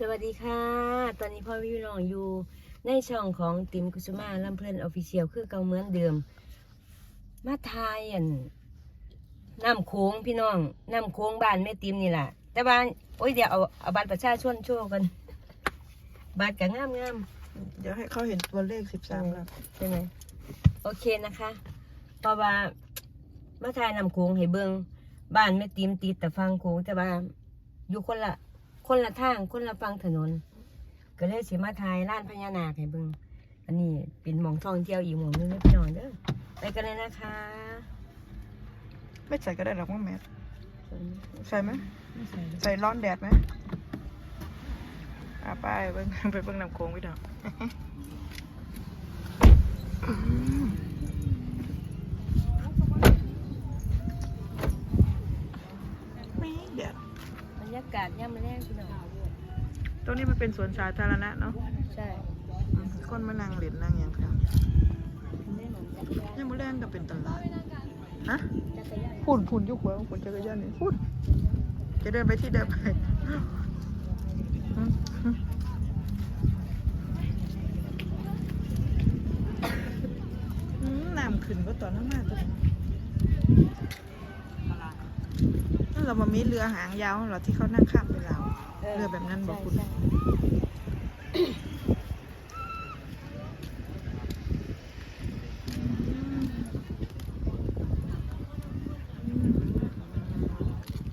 สวัสดีค่ะ ตอนนี้พ่อวิวน้องอยู่ในช่องของติมกุสุมาลำเพลินออฟฟิเชียลคือเก่าเหมือนเดิม มาทายอันน้ำโค้งพี่น้องน้ำโค้งบ้านแม่ติมนี่แหละแต่บ้านโอ้ยเดี๋ยวเอาเอาบัตรประชาชนโชว์กันบัตรก็งามงามเดี๋ยวให้เขาเห็นตัวเลขสิบสามแล้วๆใช่ไหมโอเคนะคะเพราะว่ามาทายน้ำโค้งให้เบิงบ้านแม่ติมติดแต่ฟังโค้งแต่ว่าอยู่คนละ คนละทางคนละฝั่งถนน ก็เลยสิมาทายร้านพญานาคให้เบิ่งอันนี้เป็นหมองท่องเที่ยวอีกหมองหนึงเด้อพี่น้องเด้อไปกันเลยนะคะไม่ใส่ก็ได้หรอกว่าแมสใส่ไหมไม่ใส่ใส่ร้อนแดดไหมอะไปเบิ่งไปเบิ่งน้ำโค้งพี่น้องไม่แดด บรรยากาศย่ำแรงพี่น้องตรงนี้มันเป็นสวนสาธารณะเนาะใช่อืมคนมานั่งเล่นนั่งอย่างครับไม่เหมือนจักรยานยังมือแรงก็เป็นตลาดฮะจักรยานพุ่นพุ่นยุกหัวพุ่นจักรยานนี่พุ่นจะเดินไปที่เดิมไปอืมอืมอืมน้ำขึ้นก็ตอนนั้นมาตัวนั่ นเรามามีเรือหางยาวเหรอที่เขานั่งข้ามไปลาวเรือแบบนั้นบอกคุณใช่ใช่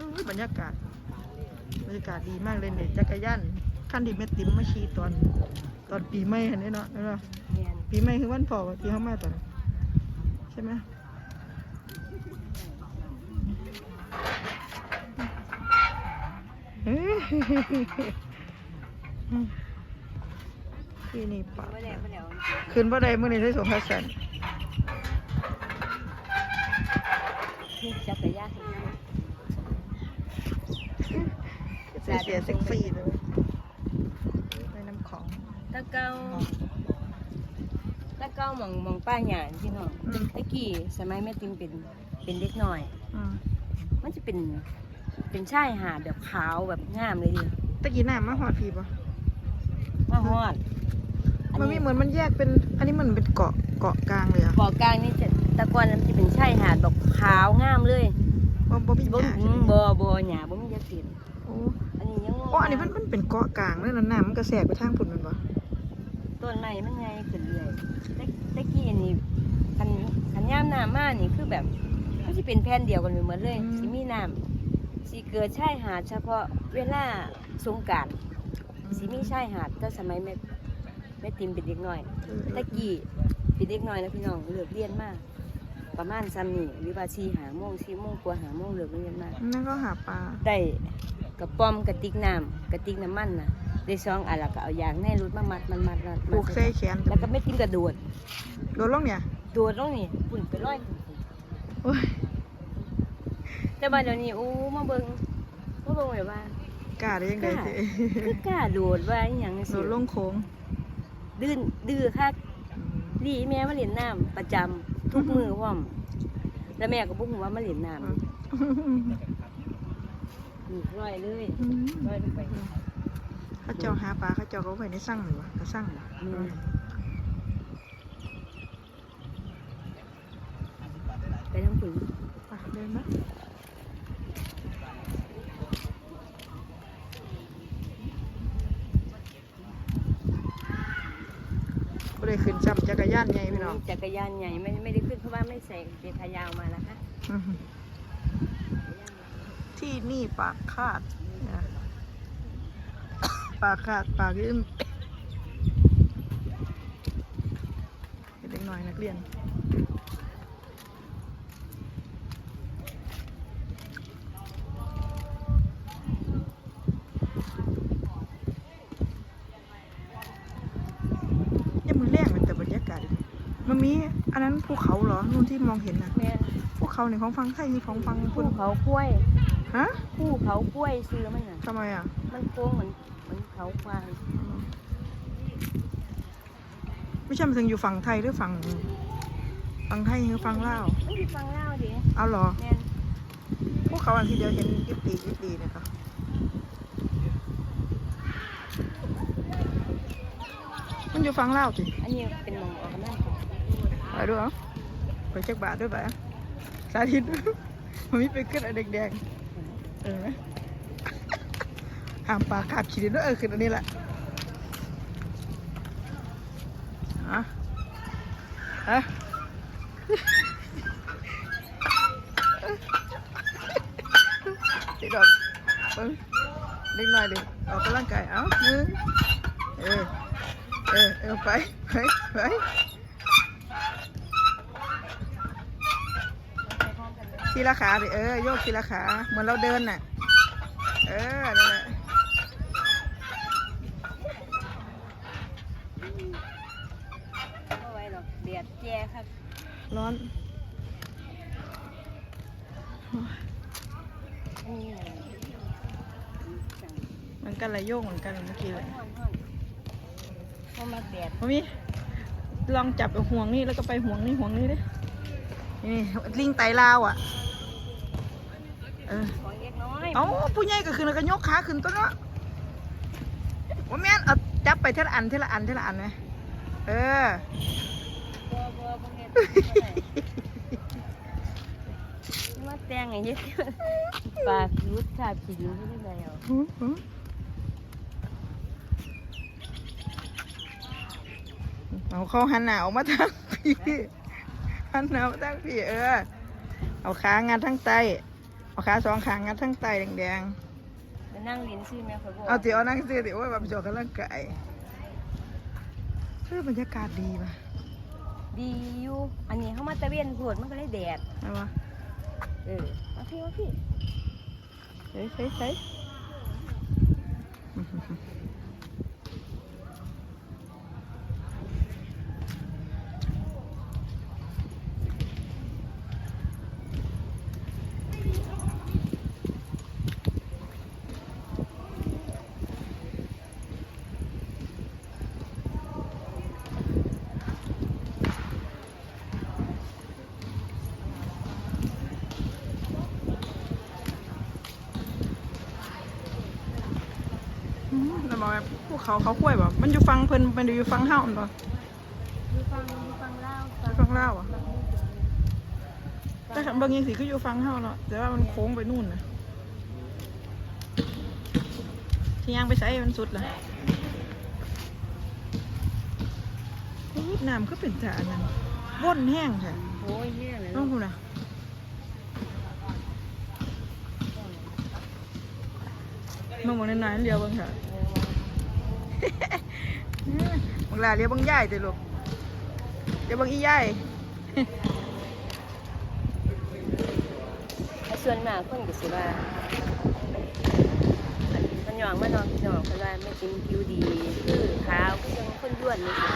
อุ๊ยบรรยากาศ บรรยากาศดีมากเลยเนี่ยจักรยานขั้นที่แม่ติ๋มมาขี่ตอน ตอนปีใหม่เห็นไหมเนาะเห็นปะเรียนปีใหม่คือวันพ่อที่เขามาตอนนั้นใช่ไหมเอ้ย ที่นี่ปะไม่แล้วไม่แล้วคืนบ่ได้มื้อนี้ใช้สมภาสันนี่จักรยานเสียเสียเซ็กซี่เลยไปน้ำของตะเกาตะเกาหมองหมองป้าหยานพี่น้องอืมตะกี้สมัยแม่ติมเป็นเป็นเด็กน้อยอืมมันจะเป็น เป็นชายหาดแบบขาวแบบงามเลยดิตะกี้น้ำมาหอดพี่ปะมาฮอดอัมันมีเหมือนมันแยกเป็น อันนี้มันเป็นเกาะเกาะกลางเลยอะเกาะกลางนี่จะแตะกอนมันจะเป็นชายหาดแบบขาวงามเลยบ่บ่มีบ่หญ้าอืใช่มไหมบ่บ่หญ้าบ่มีจักสินโอ้อันนี้ยังงโอ้อันนี้มันมันเป็นเกาะกลางเลยนะน้ำมันกระแสกไปทางพุ่นแมันปะต้นไม้มันใหญ่ขึ้นเรื่อยแต่แต่กี้นี่คันคันยามน้ำมานี่คือแบบมันสิเป็นแผ่นเดียวกันไปหมดเลยสิมีน้ำ สิเกิดชายหาดเฉพาะเวลาสงกรานต์สิมีชายหาดแต่สมัยแม่แม่ติมเป็นเด็กน้อยเออตะกี้เป็นเด็กน้อยแล้วพี่น้องเลิกเรียนมาก ประมาณซ้ำนี่หรือว่าชีหาโมงชีโมงกว่าหาโมงเลิกเรียนมาก นั่นก็หาปลาได้กระป๋อมกระติกน้ำกระติกน้ำมันน่ะได้ซองอันแล้วก็เอายางในรถมามัดมันมัดมัดผูกเส้แขนแล้วก็ไม่ติ้มกระโดดโดนลงเนี่ย โดดลงนี่ปุ่นไปร้อยโอ้ย แต่ว่าเดี๋ยวนี้อู้มาเบิ่งมาเบิ่งแบบว่ากล้าได้ยังไงสิคือกล้าโดดว่าอหย่างโดสินลงโค้งดื้อดื้อคักดีแม่มาเล่นน้ำประจำทุกมือพร้อมแล้วแม่ก็บอกว่ามาเล่นน้ำนี่ร้อยเลยร้อยลงไป เขาเจ้าหาปลาเขาเจ้าเขาไปในสั่งหรือวะกระสั่งเหรออืม ไปทั้งผุนไปเดินมาก็เลย ขึ้นซ้ำจักรยานใหญ่พี่น้องจักรยานใหญ่ไม่ไม่ได้ขึ้นเพราะว่าไม่ใส่กางเกงขายาวมานะคะอื้อหือที่นี่ปากคาดนะปากคาดปากยืมเด็กน้อยนักเรียน ยังมือแรกเลยแต่บรรยากาศดี มันมีอันนั้นภูเขาเหรอนู่นที่มองเห็นนะแม่ภูเขาในของฟังไทยนี่ของฟังภูคุณเขากล้วยฮะภูเขากล้วยซื้อมันน่ะ ทำไมอะ มันโค้งเหมือนเหมือนเขาควายไม่ใช่มันถึงอยู่ฝั่งไทยหรือฝั่งฝั่งไทยหรือฝั่งลาวไม่ได้ฟังเล่าดิเอาเหรอ แม่นพวกเขาอันที่เดียวเห็นยิบปียิบปีเนะคะมันอยู่ฟังเล่าวสิอันนี้เป็นหมองออกกำลังกาย ไปดูเอาไปเช็คบาทด้วยไปสาธิตมันมีไปขึ้นอันแดงๆเออไหมห้ามปากขาดขีดด้วยเออขึ้นอันนี้แหละอะอะติดดอกเบิ่งเล็กน้อยดิออกกำลังกายเอาหนึ่งเออเออเออไปไปไป ทีละขาดิเออโยกทีละขา เหมือนเราเดินน่ะ เออนั่นแหละเอาไว้หรอกเดียดแก่ครับร้อนอันนี้อะไรสั่งเหมือนกันเลยโยกเหมือนกันเมื่อกี้เลยห้อนห้อนเพราะมาแดดมามีลองจับห่วงนี่แล้วก็ไปห่วงนี่ห่วงนี่ดินี่ลิงไตลาวอะ เออของเล็กน้อยเอาผู้ใหญ่ก็คือแล้วก็ยกขาขึ้นต้นเนาะว่าแม่นเอาจับไปเท่าอันเท่าอันเท่าอันไหมเออบัวบัวบัวเฮ็ดมาแต่งไงเนี่ยปากรุดชาผิวที่ไหนอะเอาเข้าหันหนาวมาทางพี่หันหนาวมาทางพี่เออ เอาขางัดทั้งไต เอาขาสองขางงัดทั้งไตแดงมานั่งเรียนชื่อแม่เขาบอกๆเอาติเอานั่งสิติโอ้ยแบบจอกกำลังกายเออบรรยากาศดีป่ะดีอยู่อันนี้เขามาตะเวนโผดมันก็เลยแดดใช่ปะเออมาพี่มาพี่เฮ้ยเฮ้ย แล้วบอกว่าพวกเขาเขาคุ้ยบ่มันอยู่ฟังเพิ่นมันอยู่ฟังเฮามันบ่ดูฟังดูฟังเล่าอยู่ฟังเล่าวอะแต่บางอย่างสิคืออยู่ฟังเฮาเนาะแต่ว่ามันโค้งไปนู่นนะที่ย่างไปใส่มันสุดล่ะอุ๊ยน้ำก็เป็นจานนั้นว่นแห้งค่ะโอ้ยเนี่ยเลยน้องคุณนะมองมองในๆเดียวเบ้างค่ะ บางลาเรียกบางย่ายแต่ลูกเรียกบางอีย่ายส่วนมากคนก็สิว่าอันมันหยองมานอนหยองเพราะว่าไม่กินผิวดีคือขาวคือยังคนด้วนนี่สิ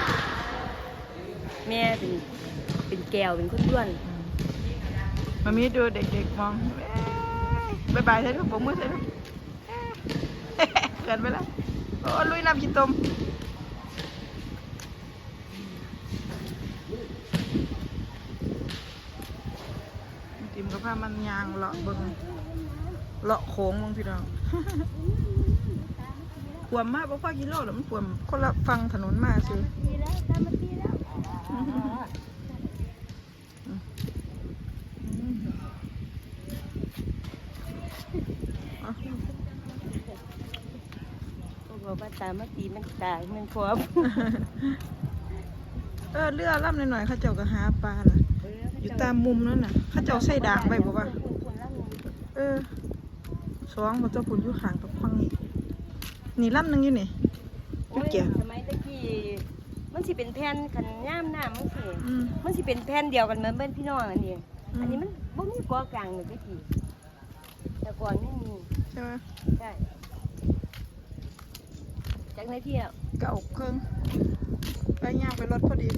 แม่เป็นเป็นแก้วเป็นคนด้วนมามีดูเด็กๆมองเอ้ยบายบายใช่ลูกผมมือใช่ลูกเกินไปแล้ว โอ้ลุยน้ำกินตมติมกับผ้ามันยางเลาะเบิงเลาะโค้งเบางพี่น้องขวมมากเพราะพ่อกิโลแล้วมันขวมคนละฟังถนนมาสิเอา ก็ บอกว่าตามมาตีมันตายมันพร้อมเออเรือล่ำหน่อยๆเขาเจ้าก็หาปลาล่ะ อยู่ตามมุมนั่นน่ะเขาเจ้าใส่ดากไปบอกว่า เออสองมันเจ้าปุ่นอยู่ห่างกับฟังนี่นี่ล่ำหนึงอยู่นี่โอ้ยสมัยตะกี้มันสิเป็นแผ่นขันย่ามน้ำมันสิอืมมันสิเป็นแผ่นเดียวกันเหมือนเป็นพี่น้องอันนี้อืมอันนี้มันบ่มีกอกลางเลยตะกี้แต่ก่อนไม่มีใช่ไหมใช่ จากในที่อะเก่าเครื่องไปย่างไปรถพอดี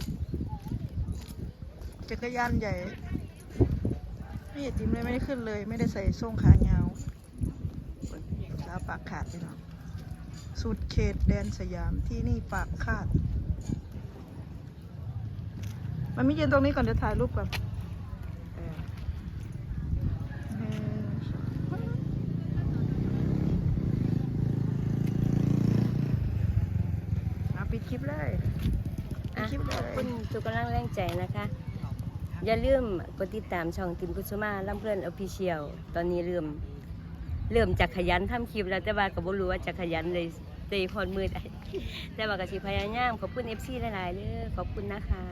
จักรยานใหญ่นี่ติมเลยไม่ได้ขึ้นเลย ไม่ได้ใส่ส้งขายาวสาวปากขาดไปเนาะสุดเขตแดนสยามที่นี่ปากขาด มันไมียืนตรงนี้ก่อนเดี๋ยวถ่ายรูปก่อนเออหนึ่งสอง คลิปเลย อะคลิปเลยขอบคุณทุกกำลังแรงใจนะคะ อย่าลืมกดติดตามช่องติมกุสุมาลำเพลินออฟฟิเชียลตอนนี้เริ่มเริ่มจากขยันทำคลิปแล้วแต่ว่าก็บ่รู้ว่าจะขยันเลยเตยพรมือได้แต่ว่าก็สิพยายามขอบคุณ FC หลายๆเด้อขอบคุณนะคะโอเค